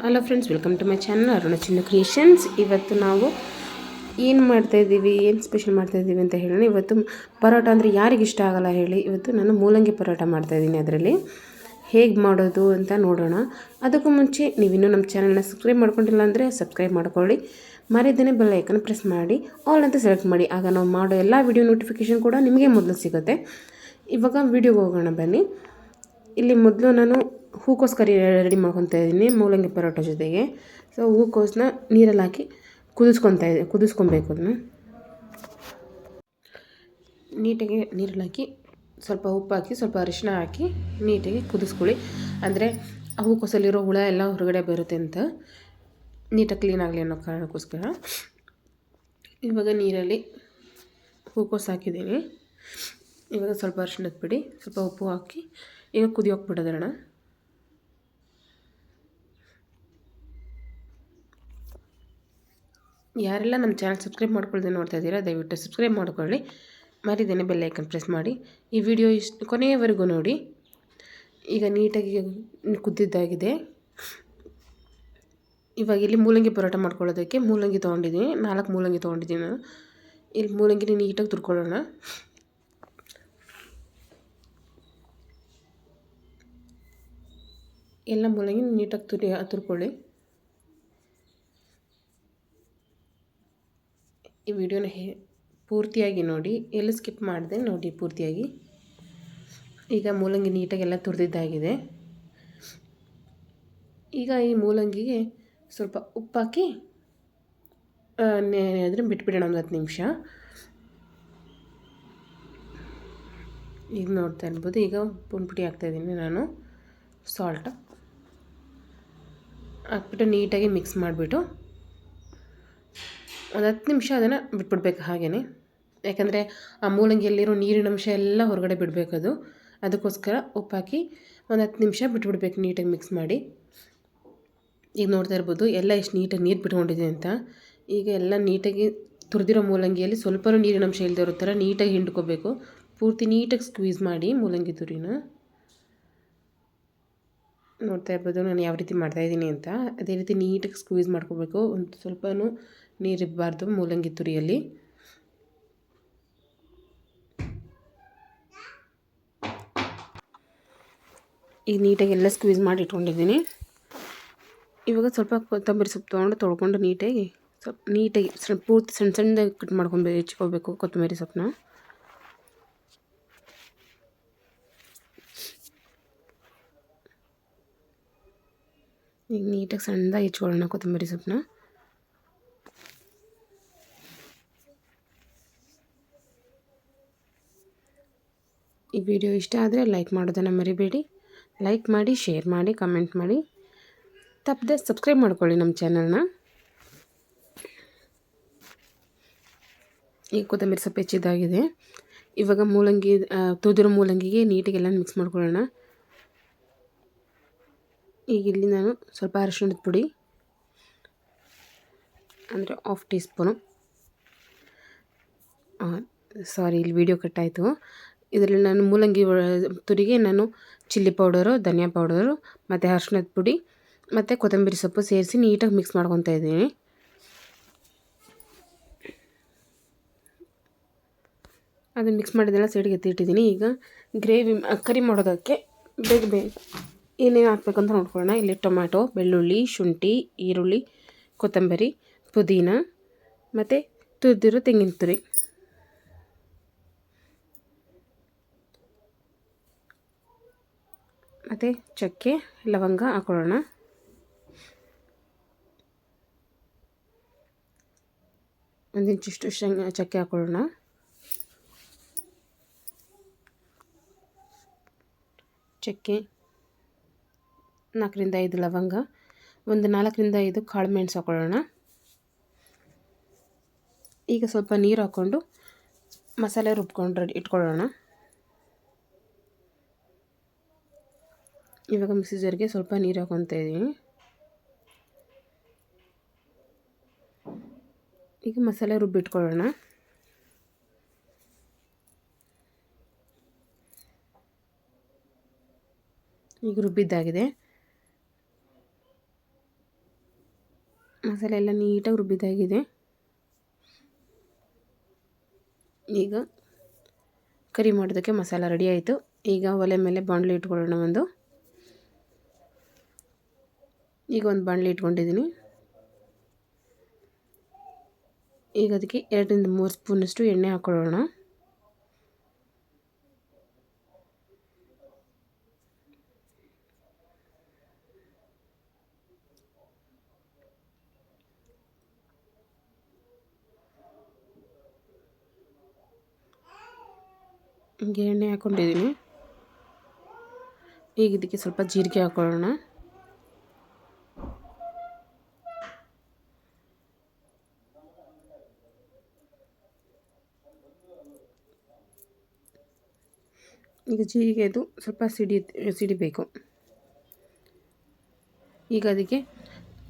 Hello friends welcome to my channel Aruna Chinna creations ಇವತ್ತು ನಾವು ಏನು ಮಾಡ್ತಾಯಿದ್ದೀವಿ ಏನು ಸ್ಪೆಷಲ್ ಮಾಡ್ತಾಯಿದ್ದೀವಿ ಅಂತ ಹೇಳೋಣ. ಇವತ್ತು ಪರೋಟ ಅಂದರೆ ಯಾರಿಗೆ ಇಷ್ಟ ಆಗಲ್ಲ ಹೇಳಿ. ಇವತ್ತು ನಾನು ಮೂಲಂಗಿ ಪರೋಟ ಮಾಡ್ತಾಯಿದ್ದೀನಿ ಅದರಲ್ಲಿ. ಹೇಗೆ ಮಾಡೋದು ಅಂತ ನೋಡೋಣ. ಅದಕ್ಕೂ ಮುಂಚೆ ನೀವಿನ್ನೂ ನಮ್ಮ ಚಾನಲ್ನ ಸಬ್ಸ್ಕ್ರೈಬ್ ಮಾಡ್ಕೊಂಡಿಲ್ಲ ಅಂದರೆ ಸಬ್ಸ್ಕ್ರೈಬ್ ಮಾಡ್ಕೊಳ್ಳಿ. ಮರಿದೇನೆ ಬೆಲ್ ಐಕನ್ ಪ್ರೆಸ್ ಮಾಡಿ ಆಲ್ ಅಂತ ಸೆಲೆಕ್ಟ್ ಮಾಡಿ. ಆಗ ನಾವು ಮಾಡೋ ಎಲ್ಲ ವಿಡಿಯೋ ನೋಟಿಫಿಕೇಷನ್ ಕೂಡ ನಿಮಗೆ ಮೊದಲು ಸಿಗುತ್ತೆ. ಇವಾಗ ವಿಡಿಯೋಗೆ ಹೋಗೋಣ ಬನ್ನಿ. ಇಲ್ಲಿ ಮೊದಲು ನಾನು ಹೂಕೋಸು ಕರಿ ರೆಡಿ ಮಾಡ್ಕೊತಾ ಇದ್ದೀನಿ ಮೂಲಂಗಿ ಪರೋಟ ಜೊತೆಗೆ. ಸೊ ಹೂಕೋಸನ್ನ ನೀರಲ್ಲಿ ಹಾಕಿ ಕುದಿಸ್ಕೊತಾ ಇದ್ದೀನಿ ಕುದಿಸ್ಕೊಬೇಕು ಅದನ್ನ ನೀಟಾಗಿ ನೀರಲ್ಲಿ ಹಾಕಿ ಸ್ವಲ್ಪ ಉಪ್ಪು ಹಾಕಿ, ಸ್ವಲ್ಪ ಅರಿಶಿನ ಹಾಕಿ ನೀಟಾಗಿ ಕುದಿಸ್ಕೊಳ್ಳಿ. ಅಂದರೆ ಹೂಕೋಸಲ್ಲಿರೋ ಹುಳ ಎಲ್ಲ ಹೊರಗಡೆ ಬರುತ್ತೆ ಅಂತ. ನೀಟಾಗಿ ಕ್ಲೀನ್ ಆಗಲಿ ಅನ್ನೋ ಕಾರಣಕ್ಕೋಸ್ಕರ. ಇವಾಗ ನೀರಲ್ಲಿ ಹೂಕೋಸು ಹಾಕಿದ್ದೀನಿ. ಇವಾಗ ಸ್ವಲ್ಪ ಅರಿಶಿನದ ಪುಡಿ, ಸ್ವಲ್ಪ ಉಪ್ಪು ಹಾಕಿ ಈಗ ಕುದಿಯೋಕೆ ಬಿಡೋದಣ್ಣ ಯಾರೆಲ್ಲ ನಮ್ಮ ಚಾನಲ್ ಸಬ್ಸ್ಕ್ರೈಬ್ ಮಾಡ್ಕೊಳ್ದೆ ನೋಡ್ತಾ ಇದ್ದೀರಾ, ದಯವಿಟ್ಟು ಸಬ್ಸ್ಕ್ರೈಬ್ ಮಾಡ್ಕೊಳ್ಳಿ. ಮರಿದೇನೆ ಬೆಲ್ ಐಕನ್ ಪ್ರೆಸ್ ಮಾಡಿ. ಈ ವಿಡಿಯೋ ಇಷ್ಟು ಕೊನೆಯವರೆಗೂ ನೋಡಿ. ಈಗ ನೀಟಾಗಿ ಕುದ್ದಿದ್ದಾಗಿದೆ. ಇವಾಗ ಇಲ್ಲಿ ಮೂಲಂಗಿ ಪರೋಟ ಮಾಡ್ಕೊಳ್ಳೋದಕ್ಕೆ ಮೂಲಂಗಿ ತೊಗೊಂಡಿದ್ದೀನಿ. ನಾಲ್ಕು ಮೂಲಂಗಿ ತೊಗೊಂಡಿದ್ದೀನಿ ನಾನು. ಇಲ್ಲಿ ಮೂಲಂಗಿನ ನೀಟಾಗಿ ತುರ್ಕೊಳ್ಳೋಣ. ಎಲ್ಲ ಮೂಲಂಗಿ ನೀಟಾಗಿ ತುರಿ, ತುರ್ಕೊಳ್ಳಿ. ಈ ವಿಡಿಯೋನ ಹೇ ಪೂರ್ತಿಯಾಗಿ ನೋಡಿ. ಎಲ್ಲ ಸ್ಕಿಪ್ ಮಾಡಿದೆ, ನೋಡಿ ಪೂರ್ತಿಯಾಗಿ. ಈಗ ಮೂಲಂಗಿ ನೀಟಾಗಿ ಎಲ್ಲ ತುರಿದಿದ್ದಾಗಿದೆ. ಈಗ ಈ ಮೂಲಂಗಿಗೆ ಸ್ವಲ್ಪ ಉಪ್ಪಾಕಿ ಅದನ್ನು ಬಿಟ್ಬಿಡೋಣ ಒಂದು ಹತ್ತು ನಿಮಿಷ. ಈಗ ನೋಡ್ತಾ ಇರ್ಬೋದು. ಈಗ ಪುಂಡ್ ಪುಡಿ ಹಾಕ್ತಾಯಿದ್ದೀನಿ ನಾನು. ಸಾಲ್ಟ್ ಹಾಕ್ಬಿಟ್ಟು ನೀಟಾಗಿ ಮಿಕ್ಸ್ ಮಾಡಿಬಿಟ್ಟು ಒಂದು ಹತ್ತು ನಿಮಿಷ ಅದನ್ನು ಬಿಟ್ಬಿಡ್ಬೇಕು ಹಾಗೆಯೇ ಯಾಕಂದರೆ ಆ ಮೂಲಂಗಿಯಲ್ಲಿರೋ ನೀರಿನ ಅಂಶ ಎಲ್ಲ ಹೊರಗಡೆ ಬಿಡಬೇಕು ಅದು ಅದಕ್ಕೋಸ್ಕರ ಉಪ್ಪಾಕಿ ಒಂದು ಹತ್ತು ನಿಮಿಷ ಬಿಟ್ಬಿಡ್ಬೇಕು ನೀಟಾಗಿ ಮಿಕ್ಸ್ ಮಾಡಿ. ಈಗ ನೋಡ್ತಾ ಇರ್ಬೋದು, ಎಲ್ಲ ಎಷ್ಟು ನೀಟಾಗಿ ನೀರು ಬಿಟ್ಕೊಂಡಿದೆ ಅಂತ. ಈಗ ಎಲ್ಲ ನೀಟಾಗಿ ತುರಿದಿರೋ ಮೂಲಂಗಿಯಲ್ಲಿ ಸ್ವಲ್ಪ ನೀರಿನ ಅಂಶ ಇಲ್ಲದೆ ಇರೋ ಥರ ನೀಟಾಗಿ ಹಿಂಡ್ಕೋಬೇಕು. ಪೂರ್ತಿ ನೀಟಾಗಿ ಸ್ಕ್ವೀಸ್ ಮಾಡಿ ಮೂಲಂಗಿ ತುರಿನ. ನೋಡ್ತಾ ಇರ್ಬೋದು ನಾನು ಯಾವ ರೀತಿ ಮಾಡ್ತಾಯಿದ್ದೀನಿ ಅಂತ. ಅದೇ ರೀತಿ ನೀಟಾಗಿ ಸ್ಕ್ವೀಸ್ ಮಾಡ್ಕೋಬೇಕು. ಒಂದು ಸ್ವಲ್ಪನೂ ನೀರಿರಬಾರ್ದು ಮೂಲಂಗಿ ತುರಿಯಲ್ಲಿ. ಈಗ ನೀಟಾಗಿ ಎಲ್ಲ ಸ್ಕ್ವೀಸ್ ಮಾಡಿ ಇಟ್ಕೊಂಡಿದ್ದೀನಿ. ಇವಾಗ ಸ್ವಲ್ಪ ಕೊತ್ತಂಬರಿ ಸೊಪ್ಪು ತೊಗೊಂಡು ತೊಳ್ಕೊಂಡು ನೀಟಾಗಿ ಸ್ವಲ್ಪ ನೀಟಾಗಿ ಸಣ್ಣ ಪೂರ್ತಿ ಸಣ್ಣ ಸಣ್ಣದಾಗಿ ಕಟ್ ಮಾಡ್ಕೊಂಡು ಹೆಚ್ಕೋಬೇಕು ಕೊತ್ತಂಬರಿ ಸೊಪ್ಪನ್ನ. ಈಗ ನೀಟಾಗಿ ಸಣ್ಣದಾಗಿ ಹೆಚ್ಕೊಳ್ಳೋಣ ಕೊತ್ತಂಬರಿ ಸೊಪ್ಪನ್ನ. ಈ ವಿಡಿಯೋ ಇಷ್ಟ ಆದರೆ ಲೈಕ್ ಮಾಡೋದನ್ನು ಮರಿಬೇಡಿ. ಲೈಕ್ ಮಾಡಿ, ಶೇರ್ ಮಾಡಿ, ಕಮೆಂಟ್ ಮಾಡಿ. ತಪ್ಪದೆ ಸಬ್ಸ್ಕ್ರೈಬ್ ಮಾಡ್ಕೊಳ್ಳಿ ನಮ್ಮ ಚಾನಲ್ನ. ಈ ಕೊತ್ತಂಬರಿ ಸೊಪ್ಪು ಹೆಚ್ಚಿದ್ದಾಗಿದೆ ಇವಾಗ ಮೂಲಂಗಿ ತುದಿರೋ ಮೂಲಂಗಿಗೆ ನೀಟಿಗೆಲ್ಲ ಮಿಕ್ಸ್ ಮಾಡ್ಕೊಳ್ಳೋಣ. ಈಗ ಇಲ್ಲಿ ನಾನು ಸ್ವಲ್ಪ ಅರಿಶಿಣದ ಪುಡಿ, ಅಂದರೆ ಆಫ್ ಟೀ ಸ್ಪೂನು ಸಾರಿ ಇಲ್ಲಿ ವಿಡಿಯೋ ಕಟ್ಟಾಯಿತು ಇದರಲ್ಲಿ ನಾನು ಮೂಲಂಗಿ ತುರಿಗೆ ನಾನು ಚಿಲ್ಲಿ ಪೌಡರು, ಧನಿಯಾ ಪೌಡರು, ಮತ್ತು ಅರ್ಶಿಣದ ಪುಡಿ, ಮತ್ತು ಕೊತ್ತಂಬರಿ ಸೊಪ್ಪು ಸೇರಿಸಿ ನೀಟಾಗಿ ಮಿಕ್ಸ್ ಮಾಡ್ಕೊತಾ ಇದ್ದೀನಿ. ಅದು ಮಿಕ್ಸ್ ಮಾಡಿದೆಲ್ಲ ಸೈಡ್ಗೆ ಎತ್ತಿಟ್ಟಿದ್ದೀನಿ. ಈಗ ಗ್ರೇವಿ ಕರಿ ಮಾಡೋದಕ್ಕೆ ಬೇಗ ಬೇಗ ಏನೇನು ಹಾಕ್ಬೇಕಂತ ನೋಡ್ಕೊಳ್ಳೋಣ. ಇಲ್ಲಿ ಟೊಮ್ಯಾಟೊ, ಬೆಳ್ಳುಳ್ಳಿ, ಶುಂಠಿ, ಈರುಳ್ಳಿ, ಕೊತ್ತಂಬರಿ, ಪುದೀನ, ಮತ್ತು ತುರಿದಿರೋ ತೆಂಗಿನ ತುರಿ. ಮತ್ತು ಚಕ್ಕೆ, ಲವಂಗ ಹಾಕೊಳ್ಳೋಣ. ಒಂದು ಇಂಚಿಷ್ಟು ಶೇಂಗ, ಚಕ್ಕೆ ಹಾಕೊಳ್ಳೋಣ. ಚಕ್ಕೆ, ನಾಲ್ಕರಿಂದ ಐದು ಲವಂಗ, ಒಂದು ನಾಲ್ಕರಿಂದ ಐದು ಕಾಳು ಮೆಣಸು ಹಾಕೊಳ್ಳೋಣ. ಈಗ ಸ್ವಲ್ಪ ನೀರು ಹಾಕ್ಕೊಂಡು ಮಸಾಲೆ ರುಬ್ಕೊಂಡು ರೆಡಿ ಇಟ್ಕೊಳ್ಳೋಣ. ಇವಾಗ ಮಿಕ್ಸಿ ಸ್ವಲ್ಪ ನೀರು ಹಾಕೊತಾ ಇದ್ದೀನಿ. ಈಗ ಮಸಾಲೆ ರುಬ್ಬಿಟ್ಕೊಳ್ಳೋಣ ಈಗ ರುಬ್ಬಿದ್ದಾಗಿದೆ. ಮಸಾಲೆ ಎಲ್ಲ ನೀಟಾಗಿ ರುಬ್ಬಿದ್ದಾಗಿದೆ. ಈಗ ಕರಿ ಮಾಡೋದಕ್ಕೆ ಮಸಾಲ ರೆಡಿ ಆಯಿತು. ಈಗ ಒಲೆ ಮೇಲೆ ಬಾಂಡ್ಲಿ ಇಟ್ಕೊಳ್ಳೋಣ ಒಂದು. ಈಗ ಒಂದು ಬಾಣಲಿ ಇಟ್ಕೊಂಡಿದ್ದೀನಿ. ಈಗ ಅದಕ್ಕೆ ಎರಡರಿಂದ ಮೂರು ಸ್ಪೂನಷ್ಟು ಎಣ್ಣೆ ಹಾಕ್ಕೊಳ್ಳೋಣ ಹಿಂಗೆ ಎಣ್ಣೆ ಹಾಕ್ಕೊಂಡಿದ್ದೀನಿ ಈಗ ಇದಕ್ಕೆ ಸ್ವಲ್ಪ ಜೀರಿಗೆ ಹಾಕ್ಕೊಳ್ಳೋಣ ಈಗ ಜೀರಿಗೆದು ಸ್ವಲ್ಪ ಸಿಡಿ, ಸಿಡಿಬೇಕು. ಈಗ ಅದಕ್ಕೆ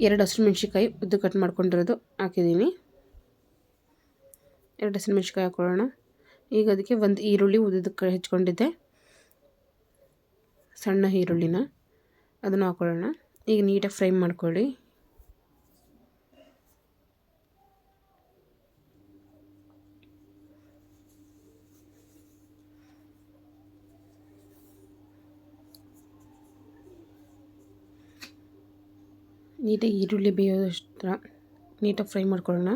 ಎರಡು ಹಸಿರು ಮೆಣಸಿನ್ಕಾಯಿ ಉದ್ದು ಕಟ್ ಮಾಡ್ಕೊಂಡಿರೋದು ಹಾಕಿದ್ದೀನಿ. ಎರಡು ಹಸಿರು ಮೆಣಸಿನ್ಕಾಯಿ ಹಾಕ್ಕೊಳ್ಳೋಣ ಈಗ ಅದಕ್ಕೆ ಒಂದು ಈರುಳ್ಳಿ ಉದ್ದಕ್ಕೆ ಹೆಚ್ಕೊಂಡಿದ್ದೆ. ಸಣ್ಣ ಈರುಳ್ಳಿನ ಅದನ್ನು ಹಾಕೊಳ್ಳೋಣ. ಈಗ ನೀಟಾಗಿ ಫ್ರೈ ಮಾಡ್ಕೊಳ್ಳಿ. ನೀಟಾಗಿ ಈರುಳ್ಳಿ ಬೇಯೋದಷ್ಟರ ನೀಟಾಗಿ ಫ್ರೈ ಮಾಡ್ಕೊಳ್ಳೋಣ.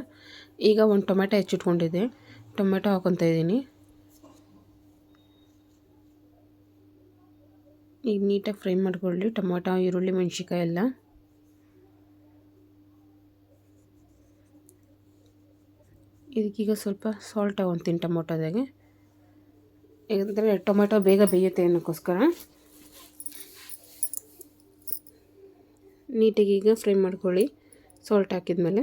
ಈಗ ಒಂದು ಟೊಮೆಟೊ ಹೆಚ್ಚಿಟ್ಕೊಂಡಿದ್ದೆ. ಟೊಮೆಟೊ ಹಾಕೊತಾ ಇದ್ದೀನಿ. ಈಗ ನೀಟಾಗಿ ಫ್ರೈ ಮಾಡ್ಕೊಳ್ಳಿ. ಟೊಮೊಟೊ ಈರುಳ್ಳಿ ಮೆಣಸಿಕಾಯಿ ಎಲ್ಲ. ಇದಕ್ಕೀಗ ಸ್ವಲ್ಪ ಸಾಲ್ಟ್ ಹಾಕೊತೀನಿ ಟೊಮೊಟೊದಾಗೆ ಯಾಕಂದರೆ ಟೊಮೆಟೊ ಬೇಗ ಬೇಯುತ್ತೆ ಅನ್ನೋಕ್ಕೋಸ್ಕರ. ನೀಟಾಗಿ ಈಗ ಫ್ರೈ ಮಾಡ್ಕೊಳ್ಳಿ. ಸಾಲ್ಟ್ ಹಾಕಿದ್ಮೇಲೆ.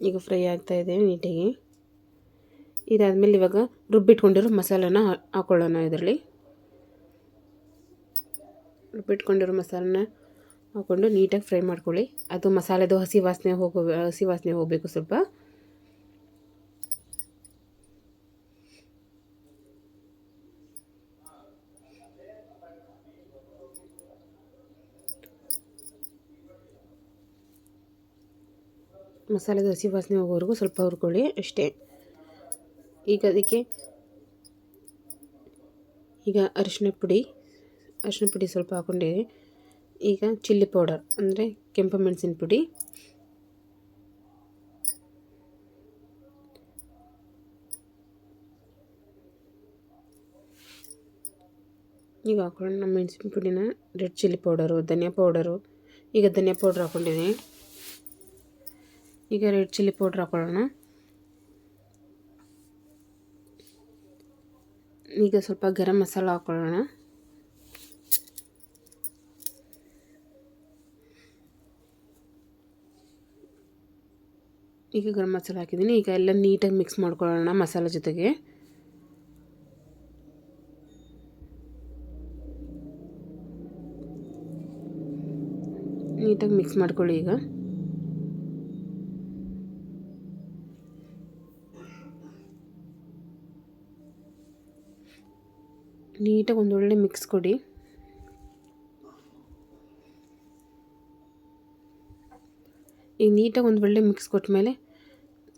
ಈಗ ಫ್ರೈ ಆಗ್ತಾ ಇದೆ ನೀಟಾಗಿ. ಇದಾದಮೇಲೆ ಇವಾಗ ರುಬ್ಬಿಟ್ಕೊಂಡಿರೋ ಮಸಾಲನ ಹಾಕ್ಕೊಳ್ಳೋಣ ಇದರಲ್ಲಿ. ರುಬ್ಬಿಟ್ಕೊಂಡಿರೋ ಮಸಾಲನ ಹಾಕ್ಕೊಂಡು ನೀಟಾಗಿ ಫ್ರೈ ಮಾಡ್ಕೊಳ್ಳಿ. ಅದು ಮಸಾಲೆದು ಹಸಿ ವಾಸನೆ ಹೋಗೋ, ಹಸಿ ವಾಸನೆ ಹೋಗಬೇಕು ಸ್ವಲ್ಪ. ಮಸಾಲೆದ ಹಸಿ ವಾಸನೆ ಹೋಗೋವರೆಗೂ ಸ್ವಲ್ಪ ಹುರ್ಕೊಳ್ಳಿ ಅಷ್ಟೇ. ಈಗ ಅದಕ್ಕೆ ಈಗ ಅರಿಶಿನ ಪುಡಿ ಅರಿಶಿನ ಪುಡಿ ಸ್ವಲ್ಪ ಹಾಕ್ಕೊಂಡಿರಿ ಈಗ ಚಿಲ್ಲಿ ಪೌಡರ್, ಅಂದರೆ ಕೆಂಪು ಮೆಣಸಿನ ಪುಡಿ. ಈಗ ಹಾಕೊಳ್ಳೋಣ ನಮ್ಮ ಮೆಣಸಿನ ಪುಡಿನ ರೆಡ್ ಚಿಲ್ಲಿ ಪೌಡರು, ಧನಿಯಾ ಪೌಡರು. ಈಗ ಧನಿಯಾ ಪೌಡ್ರ್ ಹಾಕ್ಕೊಂಡಿದ್ದೀನಿ ಈಗ ರೆಡ್ ಚಿಲ್ಲಿ ಪೌಡ್ರ್ ಹಾಕೊಳ್ಳೋಣ. ಈಗ ಸ್ವಲ್ಪ ಗರಂ ಮಸಾಲ ಹಾಕ್ಕೊಳ್ಳೋಣ ಈಗ ಗರಂ ಮಸಾಲೆ ಹಾಕಿದ್ದೀನಿ. ಈಗ ಎಲ್ಲ ನೀಟಾಗಿ ಮಿಕ್ಸ್ ಮಾಡ್ಕೊಳ್ಳೋಣ ಮಸಾಲೆ ಜೊತೆಗೆ. ನೀಟಾಗಿ ಮಿಕ್ಸ್ ಮಾಡ್ಕೊಳ್ಳಿ ಈಗ. ನೀಟಾಗಿ ಒಂದೊಳ್ಳೆ ಮಿಕ್ಸ್ ಕೊಡಿ. ಈಗ ನೀಟಾಗಿ ಒಂದು ಒಳ್ಳೆ ಮಿಕ್ಸ್ ಕೊಟ್ಟ ಮೇಲೆ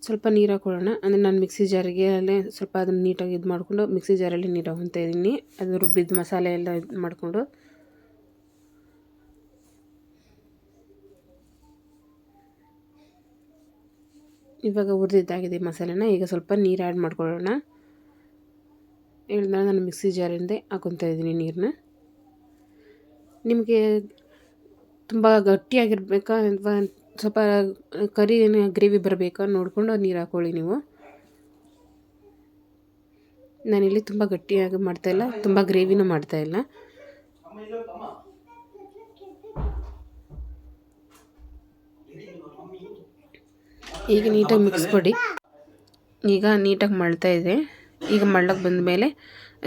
ಸ್ವಲ್ಪ ನೀರು ಹಾಕೊಳ್ಳೋಣ. ಅಂದರೆ ನಾನು ಮಿಕ್ಸಿ ಜಾರಿಗೆ ಅಲ್ಲೇ ಸ್ವಲ್ಪ ಅದನ್ನು ನೀಟಾಗಿ ಇದು ಮಾಡಿಕೊಂಡು ಮಿಕ್ಸಿ ಜಾರಲ್ಲಿ ನೀರು ಹಾಕೊತಾ ಇದ್ದೀನಿ. ಅದು ರುಬ್ಬಿದ ಮಸಾಲೆ ಎಲ್ಲ ಇದು ಮಾಡಿಕೊಂಡು. ಇವಾಗ ಹುರಿದಿದ್ದಾಗಿದೆ ಮಸಾಲೆನ. ಈಗ ಸ್ವಲ್ಪ ನೀರು ಆ್ಯಡ್ ಮಾಡ್ಕೊಳ್ಳೋಣ. ಹೇಳಿದ್ರೆ ನಾನು ಮಿಕ್ಸಿ ಜಾರಿಂದ ಹಾಕೊತಾ ಇದ್ದೀನಿ ನೀರನ್ನ ನಿಮಗೆ ತುಂಬ ಗಟ್ಟಿಯಾಗಿರ್ಬೇಕಾ? ಅಥವಾ ಸ್ವಲ್ಪ ಕರಿ ಗ್ರೇವಿ ಬರಬೇಕಾ ನೋಡಿಕೊಂಡು ನೀರು ಹಾಕೊಳ್ಳಿ ನೀವು. ನಾನಿಲ್ಲಿ ತುಂಬ ಗಟ್ಟಿಯಾಗಿ ಮಾಡ್ತಾಯಿಲ್ಲ ತುಂಬ ಗ್ರೇವಿನೂ ಮಾಡ್ತಾಯಿಲ್ಲ ಈಗ ನೀಟಾಗಿ ಮಿಕ್ಸ್ ಕೊಡಿ ಈಗ ನೀಟಾಗಿ ಮಳ್ತಾ ಇದೆ. ಈಗ ಮಳ್ಳಕ್ಕೆ ಬಂದ ಮೇಲೆ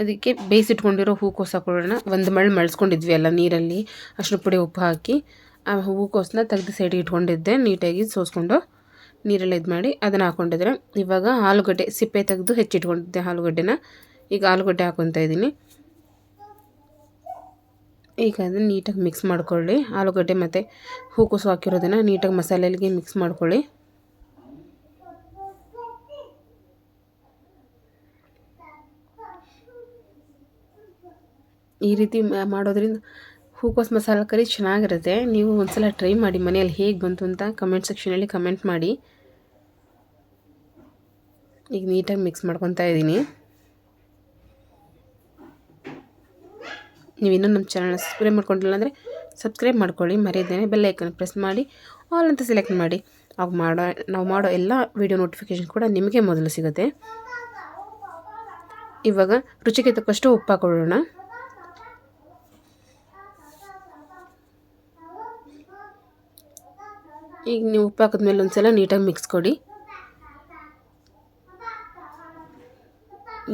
ಅದಕ್ಕೆ ಬೇಯಿಸಿಟ್ಕೊಂಡಿರೋ ಹೂಕೋಸು ಹಾಕೊಳ್ಳೋಣ. ಒಂದು ಮಳ್ಳು ಮಳ್ಸ್ಕೊಂಡಿದ್ವಿ ಅಲ್ಲ ನೀರಲ್ಲಿ ಅಷ್ಟು ಪುಡಿ ಉಪ್ಪು ಹಾಕಿ. ಆ ಹೂಕೋಸನ್ನ ತೆಗೆದು ಸೈಡಿಗೆ ಇಟ್ಕೊಂಡಿದ್ದೆ, ನೀಟಾಗಿ ಸೋಸ್ಕೊಂಡು ನೀರಲ್ಲಿ ಇದು ಮಾಡಿ ಅದನ್ನು ಹಾಕ್ಕೊಂಡಿದ್ರೆ ಇವಾಗ ಆಲೂಗಡ್ಡೆ ಸಿಪ್ಪೆ ತೆಗೆದು ಹೆಚ್ಚಿಟ್ಕೊಂಡಿದ್ದೆ ಆಲೂಗಡ್ಡೆನ. ಈಗ ಆಲೂಗಡ್ಡೆ ಹಾಕ್ಕೊತಾ ಇದ್ದೀನಿ. ಈಗ ಅದನ್ನು ನೀಟಾಗಿ ಮಿಕ್ಸ್ ಮಾಡ್ಕೊಳ್ಳಿ. ಆಲೂಗಡ್ಡೆ ಮತ್ತು ಹೂಕೋಸು ಹಾಕಿರೋದನ್ನು ನೀಟಾಗಿ ಮಸಾಲೆಗೆ ಮಿಕ್ಸ್ ಮಾಡ್ಕೊಳ್ಳಿ. ಈ ರೀತಿ ಮಾಡೋದ್ರಿಂದ ಹೂಕೋಸು ಮಸಾಲ ಕರಿ ಚೆನ್ನಾಗಿರುತ್ತೆ. ನೀವು ಒಂದ್ಸಲ ಟ್ರೈ ಮಾಡಿ ಮನೆಯಲ್ಲಿ ಹೇಗೆ ಬಂತು ಅಂತ ಕಮೆಂಟ್ ಸೆಕ್ಷನಲ್ಲಿ ಕಮೆಂಟ್ ಮಾಡಿ. ಈಗ ನೀಟಾಗಿ ಮಿಕ್ಸ್ ಮಾಡ್ಕೊತಾ ಇದ್ದೀನಿ. ನೀವು ಇನ್ನೂ ನಮ್ಮ ಚಾನಲ್ನ ಸಬ್ಸ್ಕ್ರೈಬ್ ಮಾಡ್ಕೊಂಡಿಲ್ಲ ಅಂದರೆ ಸಬ್ಸ್ಕ್ರೈಬ್ ಮಾಡ್ಕೊಳ್ಳಿ. ಮರೆಯದೇನೆ ಬೆಲ್ ಐಕನ್ ಪ್ರೆಸ್ ಮಾಡಿ. ಆಲ್ ಅಂತ ಸೆಲೆಕ್ಟ್ ಮಾಡಿ. ಅವಾಗ ಮಾಡೋ, ನಾವು ಮಾಡೋ ಎಲ್ಲ ವೀಡಿಯೋ ನೋಟಿಫಿಕೇಷನ್ ಕೂಡ ನಿಮಗೆ ಮೊದಲು ಸಿಗುತ್ತೆ. ಇವಾಗ ರುಚಿಗೆ ತಕ್ಕಷ್ಟು ಉಪ್ಪು ಹಾಕೊಳ್ಳೋಣ. ಈಗ ನೀವು ಉಪ್ಪು ಹಾಕಿದ್ಮೇಲೆ ಒಂದು ಸಲ ನೀಟಾಗಿ ಮಿಕ್ಸ್ ಕೊಡಿ.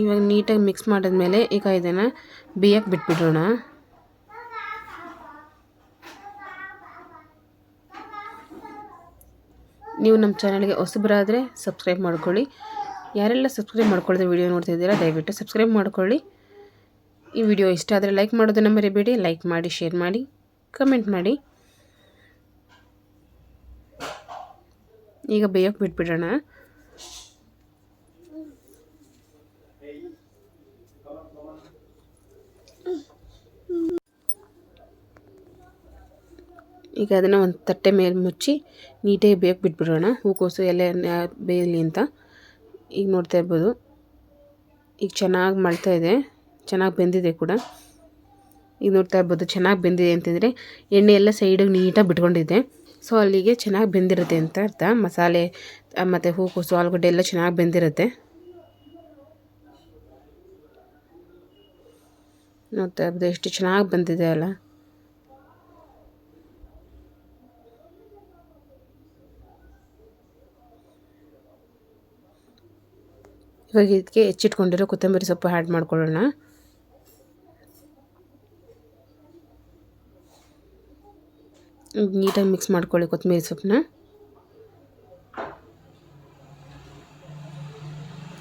ಇವಾಗ ನೀಟಾಗಿ ಮಿಕ್ಸ್ ಮಾಡಿದ್ಮೇಲೆ ಈಗ ಇದನ್ನು ಬೇಯಕ್ಕೆ ಬಿಟ್ಬಿಡೋಣ. ನೀವು ನಮ್ಮ ಚಾನಲ್ಗೆ ಹೊಸಬರಾದರೆ ಸಬ್ಸ್ಕ್ರೈಬ್ ಮಾಡ್ಕೊಳ್ಳಿ. ಯಾರೆಲ್ಲ ಸಬ್ಸ್ಕ್ರೈಬ್ ಮಾಡ್ಕೊಳ್ಳೋದು ವಿಡಿಯೋ ನೋಡ್ತಿದ್ದೀರಾ ದಯವಿಟ್ಟು ಸಬ್ಸ್ಕ್ರೈಬ್ ಮಾಡ್ಕೊಳ್ಳಿ. ಈ ವಿಡಿಯೋ ಇಷ್ಟ ಆದರೆ ಲೈಕ್ ಮಾಡೋದನ್ನು ಮರಿಬೇಡಿ, ಲೈಕ್ ಮಾಡಿ, ಶೇರ್ ಮಾಡಿ, ಕಮೆಂಟ್ ಮಾಡಿ. ಈಗ ಬೇಯಕ್ಕೆ ಬಿಟ್ಬಿಡೋಣ. ಈಗ ಅದನ್ನು ಒಂದು ತಟ್ಟೆ ಮೇಲೆ ಮುಚ್ಚಿ ನೀಟಾಗಿ ಬೇಯಕ್ಕೆ ಬಿಟ್ಬಿಡೋಣ. ಹೂಕೋಸು ಎಲೆ ಬೇಯಲಿ ಅಂತ. ಈಗ ನೋಡ್ತಾ ಇರ್ಬೋದು. ಈಗ ಚೆನ್ನಾಗಿ ಮಳ್ತಾ ಇದೆ. ಚೆನ್ನಾಗಿ ಬೆಂದಿದೆ ಕೂಡ. ಈಗ ನೋಡ್ತಾ ಇರ್ಬೋದು ಚೆನ್ನಾಗಿ ಬೆಂದಿದೆ ಅಂತಂದರೆ ಎಣ್ಣೆ ಎಲ್ಲ ಸೈಡಿಗೆ ನೀಟಾಗಿ ಬಿಟ್ಕೊಂಡಿದೆ ಸೊ ಅಲ್ಲಿಗೆ ಚೆನ್ನಾಗಿ ಬೆಂದಿರುತ್ತೆ ಅಂತ ಅರ್ಥ. ಮಸಾಲೆ ಮತ್ತು ಹೂಕೋಸು ಆಲೂಗಡ್ಡೆ ಎಲ್ಲ ಚೆನ್ನಾಗಿ ಬೆಂದಿರುತ್ತೆ. ನೋಡ್ತಾ ಇರ್ಬೋದು ಎಷ್ಟು ಚೆನ್ನಾಗಿ ಬಂದಿದೆ ಅಲ್ಲ. ಇವಾಗ ಇದಕ್ಕೆ ಹೆಚ್ಚಿಟ್ಕೊಂಡಿರೋ ಕೊತ್ತಂಬರಿ ಸೊಪ್ಪು ಆ್ಯಡ್ ಮಾಡ್ಕೊಳ್ಳೋಣ. ನೀಟಾಗಿ ಮಿಕ್ಸ್ ಮಾಡ್ಕೊಳ್ಳಿ ಕೊತ್ತಂಬರಿ ಸೊಪ್ಪನ್ನ.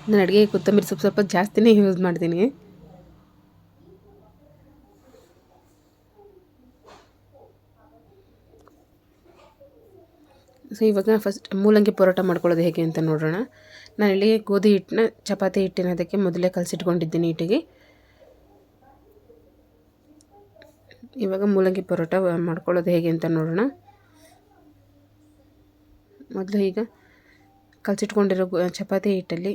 ನಾನು ಅಡುಗೆ ಕೊತ್ತಂಬರಿ ಸೊಪ್ಪು ಸ್ವಲ್ಪ ಜಾಸ್ತಿನೇ ಯೂಸ್ ಮಾಡ್ತೀನಿ. ಸೊ ಇವಾಗ ಫಸ್ಟ್ ಮೂಲಂಗಿ ಪರೋಟ ಮಾಡ್ಕೊಳ್ಳೋದು ಹೇಗೆ ಅಂತ ನೋಡೋಣ. ನಾನು ನಾನಿಲ್ಲಿ ಗೋಧಿ ಹಿಟ್ಟನ್ನ, ಚಪಾತಿ ಹಿಟ್ಟಿನ ಅದಕ್ಕೆ ಮೊದಲೇ ಕಲಸಿಟ್ಕೊಂಡಿದ್ದೀನಿ ನೀಟಿಗೆ ಇವಾಗ ಮೂಲಂಗಿ ಪರೋಟ ಮಾಡ್ಕೊಳ್ಳೋದು ಹೇಗೆ ಅಂತ ನೋಡೋಣ. ಮೊದಲು ಈಗ ಕಲಸಿಟ್ಕೊಂಡಿರೋ ಚಪಾತಿ ಹಿಟ್ಟಲ್ಲಿ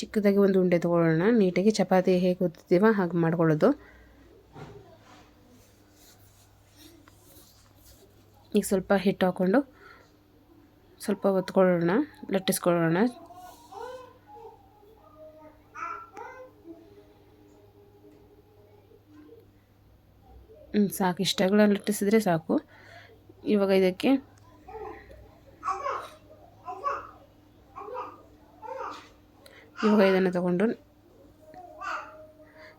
ಚಿಕ್ಕದಾಗಿ ಒಂದು ಉಂಡೆ ತೊಗೊಳ್ಳೋಣ. ನೀಟಾಗಿ ಚಪಾತಿ ಹೇಗೆ ಓದ್ತೀವೋ ಹಾಗೆ ಮಾಡ್ಕೊಳ್ಳೋದು. ಈಗ ಸ್ವಲ್ಪ ಹಿಟ್ಟು ಹಾಕ್ಕೊಂಡು ಸ್ವಲ್ಪ ಒತ್ಕೊಳ್ಳೋಣ ಲಟ್ಟಿಸ್ಕೊಳ್ಳೋಣ. ಸಾಕು. ಇಷ್ಟಗಳನ್ನು ಲಟ್ಟಿಸಿದ್ರೆ ಸಾಕು. ಇವಾಗ ಇದಕ್ಕೆ ಇವಾಗ ಇದನ್ನು ತಗೊಂಡು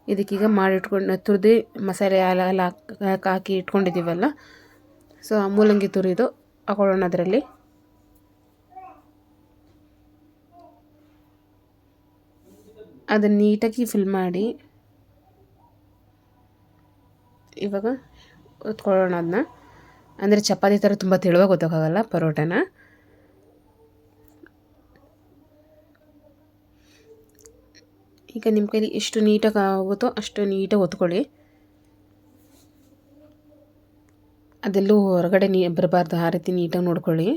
ಇದಕ್ಕೀಗ ಮಾಡಿಟ್ಕೊಂಡು ತುರಿದು ಮಸಾಲೆ ಎಲ್ಲ ಹಾಕಿ ಇಟ್ಕೊಂಡಿದ್ದೀವಲ್ಲ? ಸೊ ಮೂಲಂಗಿ ತುರಿದು ಹಾಕೊಳ್ಳೋಣ ಅದರಲ್ಲಿ. ಅದನ್ನು ನೀಟಾಗಿ ಫಿಲ್ ಮಾಡಿ ಇವಾಗ ಒತ್ಕೊಳ್ಳೋಣ ಅದನ್ನ ಅಂದರೆ ಚಪಾತಿ ಥರ ತುಂಬ ತೆಳುವಾಗಿ ಗೊತ್ತಾಗಲ್ಲ ಪರೋಟನ. ಈಗ ನಿಮ್ಮ ಕೈಲಿ ಎಷ್ಟು ನೀಟಾಗಿ ಆಗುತ್ತೋ ಅಷ್ಟು ನೀಟಾಗಿ ಒತ್ಕೊಳ್ಳಿ ಅದೆಲ್ಲೂ ಹೊರಗಡೆ ನೀ ಬರಬಾರ್ದು, ಆ ರೀತಿ ನೀಟಾಗಿ ನೋಡ್ಕೊಳ್ಳಿ.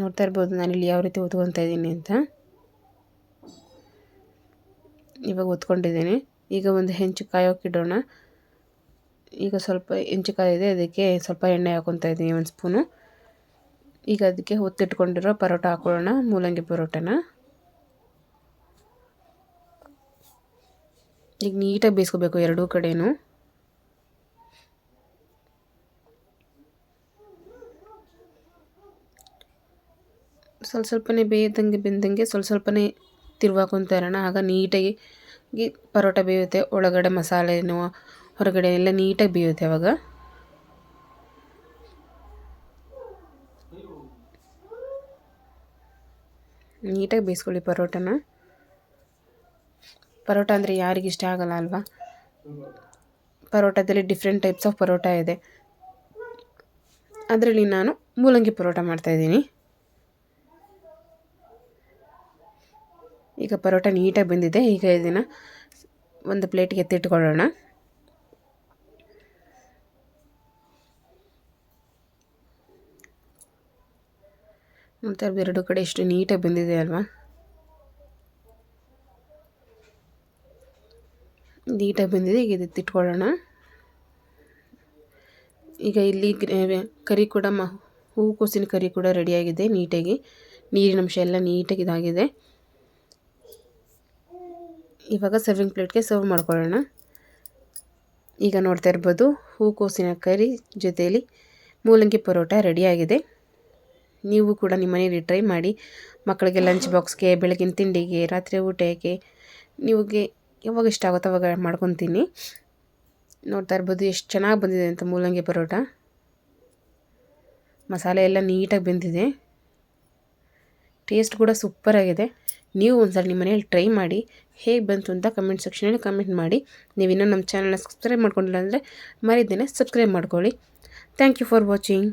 ನೋಡ್ತಾ ಇರ್ಬೋದು ನಾನಿಲ್ಲಿ ಯಾವ ರೀತಿ ಓದ್ಕೊತಾ ಇದ್ದೀನಿ ಅಂತ. ಇವಾಗ ಒತ್ಕೊಂಡಿದ್ದೀನಿ ಈಗ ಒಂದು ಹೆಂಚು ಕಾಯೋಕ್ಕಿಡೋಣ ಈಗ ಸ್ವಲ್ಪ ಹೆಂಚು ಕಾಯಿದೆ ಅದಕ್ಕೆ ಸ್ವಲ್ಪ ಎಣ್ಣೆ ಹಾಕೊತಾ ಇದ್ದೀನಿ, ಒಂದು ಸ್ಪೂನು. ಈಗ ಅದಕ್ಕೆ ಒತ್ತಿಟ್ಕೊಂಡಿರೋ ಪರೋಟ ಹಾಕೊಳ್ಳೋಣ, ಮೂಲಂಗಿ ಪರೋಟನ. ಈಗ ನೀಟಾಗಿ ಬೇಯಿಸ್ಕೋಬೇಕು ಎರಡೂ ಕಡೆಯೂ ಸ್ವಲ್ಪ ಸ್ವಲ್ಪನೇ ಬೇಯ್ದಂಗೆ ಬೆಂದಂಗೆ ಸ್ವಲ್ಪ ಸ್ವಲ್ಪನೇ ತಿರುವಾಕೊತ ಇರೋಣ ಆಗ ನೀಟಾಗಿ ಪರೋಟ ಬೇಯುತ್ತೆ, ಒಳಗಡೆ ಮಸಾಲೆನೂ ಹೊರಗಡೆ ಎಲ್ಲ ನೀಟಾಗಿ ಬೇಯುತ್ತೆ ಅವಾಗ. ನೀಟಾಗಿ ಬೇಯಿಸ್ಕೊಳ್ಳಿ ಪರೋಟನ. ಪರೋಟ ಅಂದರೆ ಯಾರಿಗೆ ಇಷ್ಟ ಆಗಲ್ಲ ಅಲ್ವಾ? ಪರೋಟದಲ್ಲಿ ಡಿಫ್ರೆಂಟ್ ಟೈಪ್ಸ್ ಆಫ್ ಪರೋಟ ಇದೆ. ಅದರಲ್ಲಿ ನಾನು ಮೂಲಂಗಿ ಪರೋಟ ಮಾಡ್ತಾಯಿದ್ದೀನಿ ಈಗ ಪರೋಟ ನೀಟಾಗಿ ಬಂದಿದೆ. ಈಗ ಇದನ್ನು ಒಂದು ಪ್ಲೇಟ್ಗೆ ಎತ್ತಿಟ್ಕೊಳ್ಳೋಣ. ಇರ್ಬೋದು ಎರಡು ಕಡೆ ಎಷ್ಟು ನೀಟಾಗಿ ಬಂದಿದೆ ಅಲ್ವಾ? ನೀಟಾಗಿ ಬಂದಿದೆ. ಈಗ ಇದು ಎತ್ತಿಟ್ಕೊಳ್ಳೋಣ. ಈಗ ಇಲ್ಲಿ ಕರಿ ಕೂಡ ಮ ಹೂಕೋಸಿನ ಕರಿ ಕೂಡ ರೆಡಿಯಾಗಿದೆ ನೀಟಾಗಿ. ನೀರಿನಂಶ ಎಲ್ಲ ನೀಟಾಗಿ ಇದಾಗಿದೆ. ಇವಾಗ ಸರ್ವಿಂಗ್ ಪ್ಲೇಟ್ಗೆ ಸರ್ವ್ ಮಾಡ್ಕೊಳ್ಳೋಣ. ಈಗ ನೋಡ್ತಾ ಇರ್ಬೋದು ಹೂಕೋಸಿನ ಕರಿ ಜೊತೆಯಲ್ಲಿ ಮೂಲಂಗಿ ಪರೋಟ ರೆಡಿಯಾಗಿದೆ ನೀವು ಕೂಡ ನಿಮ್ಮ ಮನೆಯಲ್ಲಿ ಟ್ರೈ ಮಾಡಿ, ಮಕ್ಕಳಿಗೆ ಲಂಚ್ ಬಾಕ್ಸ್ಗೆ ಬೆಳಗಿನ ತಿಂಡಿಗೆ, ರಾತ್ರಿ ಊಟಕ್ಕೆ, ನಿಮಗೆ ಯಾವಾಗ ಇಷ್ಟ ಆಗುತ್ತೋ ಅವಾಗ ಮಾಡ್ಕೊತೀನಿ. ನೋಡ್ತಾ ಇರ್ಬೋದು, ಎಷ್ಟು ಚೆನ್ನಾಗಿ ಬಂದಿದೆ ಅಂತ ಮೂಲಂಗಿ ಪರೋಟ. ಮಸಾಲೆ ಎಲ್ಲ ನೀಟಾಗಿ ಬೆಂದಿದೆ. ಟೇಸ್ಟ್ ಕೂಡ ಸೂಪರಾಗಿದೆ ನೀವು ಒಂದ್ಸಲ ನಿಮ್ಮ ಮನೇಲಿ ಟ್ರೈ ಮಾಡಿ ಹೇಗೆ ಬಂತು ಅಂತ ಕಮೆಂಟ್ ಸೆಕ್ಷನಲ್ಲಿ ಕಮೆಂಟ್ ಮಾಡಿ. ನೀವು ಇನ್ನೂ ನಮ್ಮ ಚಾನಲ್ನ ಸಬ್ಸ್ಕ್ರೈಬ್ ಮಾಡ್ಕೊಂಡಿಲ್ಲ ಅಂದರೆ ಮರಿದ್ದೇನೆ ಸಬ್ಸ್ಕ್ರೈಬ್ ಮಾಡ್ಕೊಳ್ಳಿ. Thank you for watching